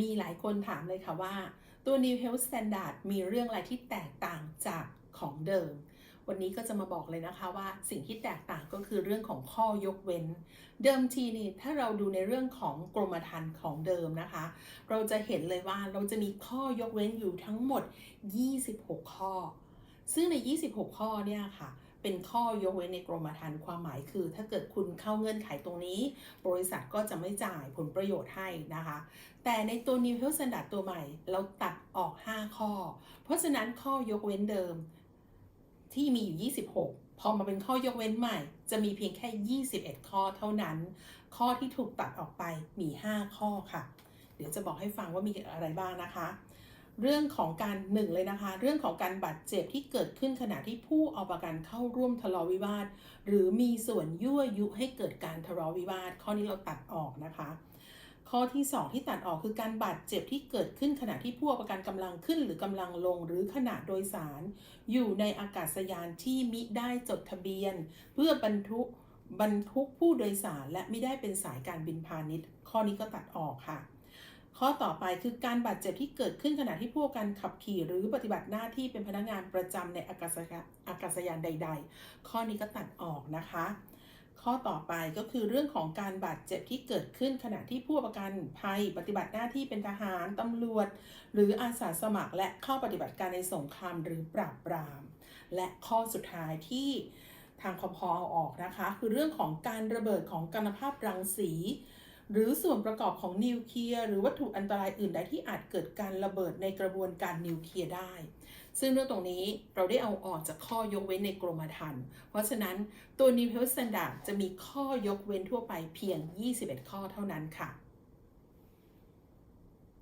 มีหลายคนถามเลยค่ะว่า ตัว New Health Standard มีเรื่องอะไรที่แตกต่างจากของเดิม วันนี้ก็จะมาบอกเลยนะคะว่าสิ่งที่แตกต่างก็คือเรื่องของข้อยกเว้น เดิมทีนี่ถ้าเราดูในเรื่องของกรมธรรม์ของเดิมนะคะ เราจะเห็นเลยว่าเราจะมีข้อยกเว้นอยู่ทั้งหมด 26 ข้อ ซึ่งใน 26 ข้อเนี่ยค่ะ เป็นข้อยกเว้นในกรมธรรม์ความหมายคือ ถ้าเกิดคุณเข้าเงื่อนไขตรงนี้ บริษัทก็จะไม่จ่ายผลประโยชน์ให้นะคะ แต่ในตัว New Health Standard ตัวใหม่ เราตัดออก 5 ข้อ เพราะฉะนั้นข้อยกเว้นเดิมที่มีอยู่ 26 พอมาเป็นข้อยกเว้นใหม่ จะมีเพียงแค่ 21 ข้อเท่านั้น ข้อที่ถูกตัดออกไปมี 5 ข้อค่ะ เดี๋ยวจะบอกให้ฟังว่ามีอะไรบ้างนะคะ เรื่องของการหนึ่งเลยนะคะ เรื่องของการบาดเจ็บที่เกิดขึ้นขณะที่ผู้เอาประกันเข้าร่วมทะเลาะวิวาท หรือมีส่วนยั่วยุให้เกิดการทะเลาะวิวาท ข้อนี้เราตัดออกนะคะ ข้อที่ 2 ที่ตัดออกคือการบาดเจ็บที่เกิดขึ้นขณะที่ผู้เอาประกันกำลังขึ้นหรือกำลังลง หรือขณะโดยสาร อยู่ในอากาศยานที่มิได้จดทะเบียน เพื่อบรรทุกบรรทุกผู้โดยสารและไม่ได้เป็นสายการบินพาณิชย์ ข้อนี้ก็ตัดออกค่ะ ข้อต่อไปคือการบาดเจ็บที่เกิดขึ้นขณะที่ผู้กันขับขี่หรือปฏิบัติหน้าที่เป็นพนักงานประจำในอากาศยานอากาศยานใด ๆ ข้อนี้ก็ตัดออกนะคะ ข้อต่อไปก็คือเรื่องของการบาดเจ็บที่เกิดขึ้นขณะที่ผู้ประกันภัย ปฏิบัติหน้าที่เป็นทหาร ตำรวจ หรืออาสาสมัคร และเข้าปฏิบัติการในสงครามหรือปราบปราม และข้อสุดท้ายที่ทางคอพอเอาออกนะคะ คือเรื่องของการระเบิดของกัณภาพรังสี หรือส่วนประกอบของนิวเคลียร์หรือวัตถุอันตรายอื่นใดที่อาจเกิดการระเบิดในกระบวนการนิวเคลียร์ได้ ซึ่งเรื่องตรงนี้เราได้เอาออกจากข้อยกเว้นในกรมธรรม์เพราะฉะนั้นตัว New Health Standard จะมีข้อยกเว้นทั่วไปเพียง 21 ข้อเท่านั้นค่ะ